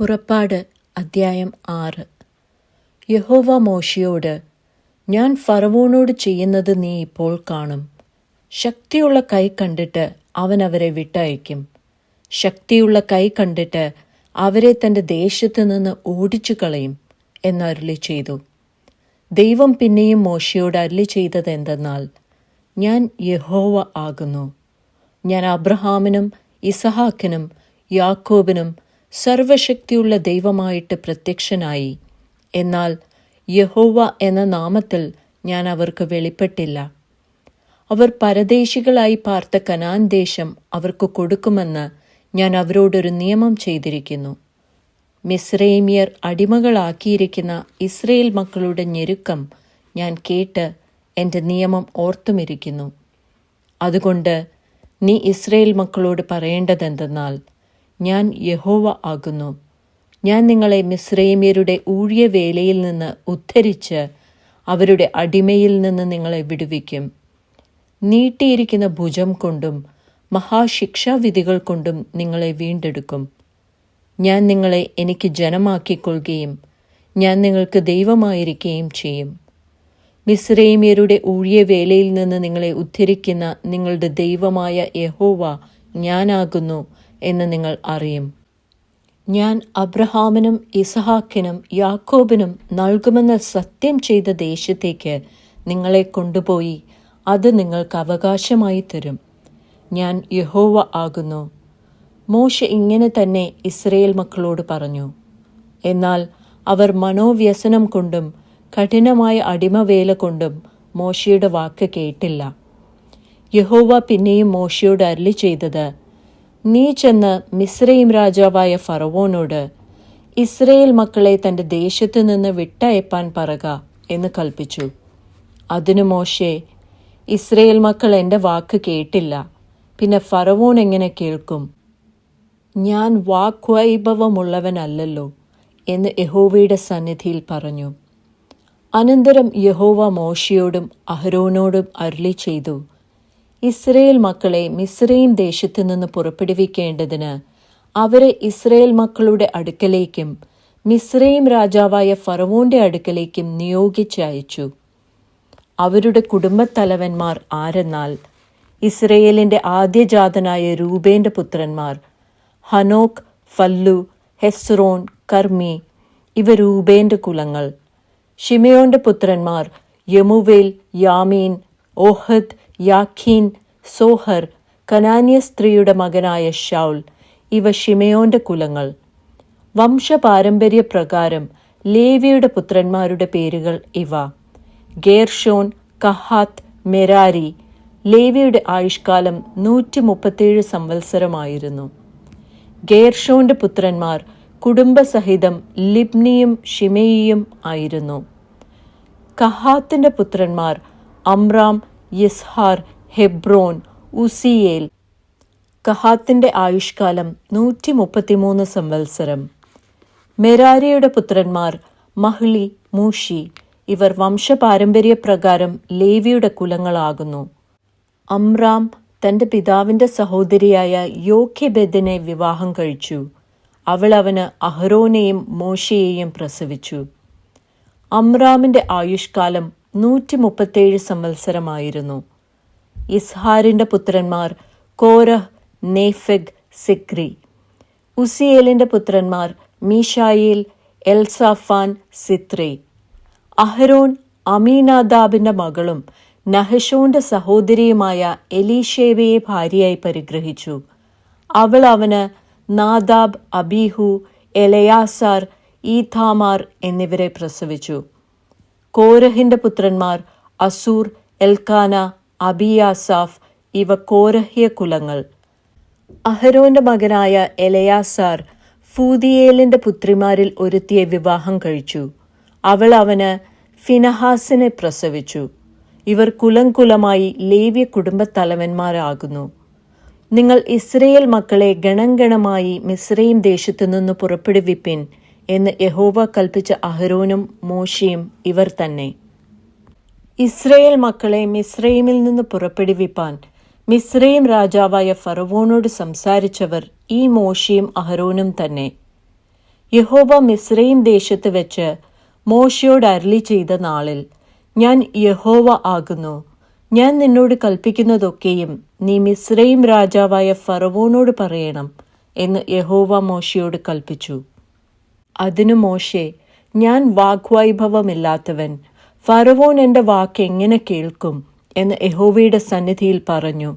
പുറപ്പാട് അദ്ധ്യായം ആറ്. യഹോവ മോശയോട് ഞാൻ ഫറവോനോട് ചെയ്യുന്നത് നീ ഇപ്പോൾ കാണും. ശക്തിയുള്ള കൈ കണ്ടിട്ട് അവൻ അവരെ വിട്ടയക്കും ശക്തിയുള്ള കൈ കണ്ടിട്ട് അവരെ തന്റെ ദേശത്തു നിന്ന് ഓടിച്ചു കളയും എന്നരുളി ചെയ്തു. ദൈവം പിന്നെയും മോശയോട് അരുളി ചെയ്തത് എന്തെന്നാൽ ഞാൻ യഹോവ ആകുന്നു. ഞാൻ അബ്രഹാമിനും ഇസഹാക്കിനും യാക്കോബിനും സർവശക്തിയുള്ള ദൈവമായിട്ട് പ്രത്യക്ഷനായി. എന്നാൽ യഹോവ എന്ന നാമത്തിൽ ഞാൻ അവർക്ക് വെളിപ്പെട്ടില്ല. അവർ പരദേശികളായി പാർത്ത കനാൻ ദേശം അവർക്ക് കൊടുക്കുമെന്ന് ഞാൻ അവരോടൊരു നിയമം ചെയ്തിരിക്കുന്നു. മിസ്രൈമിയർ അടിമകളാക്കിയിരിക്കുന്ന ഇസ്രയേൽ മക്കളുടെ ഞെരുക്കം ഞാൻ കേട്ട് എന്റെ നിയമം ഓർത്തുമിരിക്കുന്നു. അതുകൊണ്ട് നീ ഇസ്രയേൽ മക്കളോട് പറയേണ്ടതെന്തെന്നാൽ ഞാൻ യഹോവ ആകുന്നു. ഞാൻ നിങ്ങളെ മിസ്രൈമ്യരുടെ ഊഴിയവേലയിൽ നിന്ന് ഉദ്ധരിച്ച് അവരുടെ അടിമയിൽ നിന്ന് നിങ്ങളെ വിടുവിക്കും. നീട്ടിയിരിക്കുന്ന ഭുജം കൊണ്ടും മഹാശിക്ഷാവിധികൾ കൊണ്ടും നിങ്ങളെ വീണ്ടെടുക്കും. ഞാൻ നിങ്ങളെ എനിക്ക് ജനമാക്കിക്കൊള്ളുകയും ഞാൻ നിങ്ങൾക്ക് ദൈവമായിരിക്കുകയും ചെയ്യും. മിസ്രൈമ്യരുടെ ഊഴിയവേലയിൽ നിന്ന് നിങ്ങളെ ഉദ്ധരിക്കുന്ന നിങ്ങളുടെ ദൈവമായ യഹോവ ഞാനാകുന്നു. എന്ന് നിങ്ങൾ അറിയും. ഞാൻ അബ്രഹാമിനും ഇസഹാക്കിനും യാക്കോബിനും നൽകുമെന്ന് സത്യം ചെയ്ത ദേശത്തേക്ക് നിങ്ങളെ കൊണ്ടുപോയി. അത് നിങ്ങൾക്ക് അവകാശമായി തരും. ഞാൻ യഹോവ ആകുന്നു. മോശ ഇങ്ങനെ തന്നെ ഇസ്രയേൽ മക്കളോട് പറഞ്ഞു. എന്നാൽ അവർ മനോവ്യസനം കൊണ്ടും കഠിനമായ അടിമവേല കൊണ്ടും മോശയുടെ വാക്ക് കേട്ടില്ല. യഹോവ പിന്നെയും മോശയോട് അരളി ചെയ്തത് നീ ചെന്ന് മിസ്രൈം രാജാവായ ഫറവോനോട് ഇസ്രയേൽ മക്കളെ തന്റെ ദേശത്തു നിന്ന് വിട്ടയപ്പാൻ പറക എന്ന് കൽപ്പിച്ചു. അതിനു മോശെ ഇസ്രയേൽ മക്കൾ എന്റെ വാക്ക് കേട്ടില്ല. പിന്നെ ഫറവോൻ എങ്ങനെ കേൾക്കും? ഞാൻ വാക്വൈഭവമുള്ളവനല്ലല്ലോ എന്ന് യഹോവയുടെ സന്നിധിയിൽ പറഞ്ഞു. അനന്തരം യഹോവ മോശയോടും അഹരോനോടും അരുളി ചെയ്തു. ഇസ്രയേൽ മക്കളെ മിസ്രൈം ദേശത്തു നിന്ന് പുറപ്പെടുവിക്കേണ്ടതിന് അവരെ ഇസ്രയേൽ മക്കളുടെ അടുക്കലേക്കും മിസ്രൈം രാജാവായ ഫറവോന്റെ അടുക്കലേക്കും നിയോഗിച്ചയച്ചു അവരുടെ കുടുംബത്തലവന്മാർ ആരെന്നാൽ? ഇസ്രയേലിന്റെ ആദ്യജാതനായ രൂപേന്റെ പുത്രന്മാർ ഹനോക്ക് ഫല്ലു ഹെസ്റോൺ കർമി ഇവ രൂപേന്റെ കുലങ്ങൾ. ഷിമയോന്റെ പുത്രന്മാർ യമുവേൽ യാമീൻ ഓഹദ് യാഖീൻ സോഹർ കനാന്യ സ്ത്രീയുടെ മകനായ ഷൗൽ ഇവ ഷിമയോന്റെ കുലങ്ങൾ. വംശപാരമ്പര്യ പ്രകാരം ലേവിയുടെ പുത്രന്മാരുടെ പേരുകൾ ഇവ. ഗേർഷോൻ കഹാത്ത് മെരാരി ലേവിയുടെ ആയുഷ്കാലം നൂറ്റി മുപ്പത്തിയേഴ് സംവത്സരമായിരുന്നു. ഗേർഷോന്റെ പുത്രന്മാർ കുടുംബസഹിതം ലിബ്നിയും ഷിമയിയും ആയിരുന്നു. കഹാത്തിന്റെ പുത്രന്മാർ അമ്രാം യിസ്ഹാർ ഹെബ്രോൻ ഉസിയേൽ. കഹാത്തിന്റെ ആയുഷ്കാലം നൂറ്റി മുപ്പത്തിമൂന്ന് സംവത്സരം. മെരാരിയുടെ പുത്രന്മാർ മഹ്ലി മൂഷി ഇവർ വംശപാരമ്പര്യ പ്രകാരം ലേവിയുടെ കുലങ്ങളാകുന്നു. അമ്രാം തന്റെ പിതാവിന്റെ സഹോദരിയായ യോഖ്യബെദിനെ വിവാഹം കഴിച്ചു. അവൾ അവന് അഹ്റോനെയും മോശയെയും പ്രസവിച്ചു. അമ്രാമിന്റെ ആയുഷ്കാലം നൂറ്റി മുപ്പത്തേഴ് സംവത്സരമായിരുന്നു. ഇസ്ഹാറിന്റെ പുത്രന്മാർ കോരഹ് നേഫെഗ് സിക്രി. ഉസിയേലിന്റെ പുത്രന്മാർ മീഷായേൽ എൽസാഫാൻ സിത്രി. അഹരോൻ അമീനാദാബിന്റെ മകളും നഹഷോന്റെ സഹോദരിയുമായ എലീഷേവയെ ഭാര്യയായി പരിഗ്രഹിച്ചു. അവൾ അവന് നാദാബ് അബീഹു എലയാസാർ ഈഥാമാർ എന്നിവരെ പ്രസവിച്ചു. കോരഹിന്റെ പുത്രന്മാർ അസൂർ എൽക്കാന അബിയാസാഫ് ഇവ കോരഹ്യ കുലങ്ങൾ. അഹരോന്റെ മകനായ എലയാസാർ ഫൂതിയേലിന്റെ പുത്രിമാരിൽ ഒരുത്തിയെ വിവാഹം കഴിച്ചു. അവൾ അവന് ഫിനഹാസിനെ പ്രസവിച്ചു. ഇവർ കുലം കുലമായി ലേവ്യ കുടുംബത്തലവന്മാരാകുന്നു. നിങ്ങൾ ഇസ്രയേൽ മക്കളെ ഗണംഗണമായി മിസ്രൈം ദേശത്തു നിന്ന് പുറപ്പെടുവിപ്പിൻ. എന്ന് യഹോവ കൽപ്പിച്ച അഹരോനും മോശയും ഇവർ തന്നെ. ഇസ്രയേൽ മക്കളെ മിസ്രൈമിൽ നിന്ന് പുറപ്പെടുവിപ്പാൻ മിസ്രൈം രാജാവായ ഫറവോനോട് സംസാരിച്ചവർ ഈ മോശയും അഹരോനും തന്നെ. യഹോവ മിസ്രൈം ദേശത്ത് വെച്ച് മോശയോട് അരളി ചെയ്ത നാളിൽ ഞാൻ യഹോവ ആകുന്നു. ഞാൻ നിന്നോട് കൽപ്പിക്കുന്നതൊക്കെയും നീ മിസ്രൈം രാജാവായ ഫറവോനോട് പറയണം എന്ന് യഹോവ മോശയോട് കൽപ്പിച്ചു. അതിനു മോശെ ഞാൻ വാഗ്വൈഭവമില്ലാത്തവൻ. ഫറവോൻ എന്റെ വാക്ക് എങ്ങനെ കേൾക്കും? എന്ന് യഹോവയുടെ സന്നിധിയിൽ പറഞ്ഞു.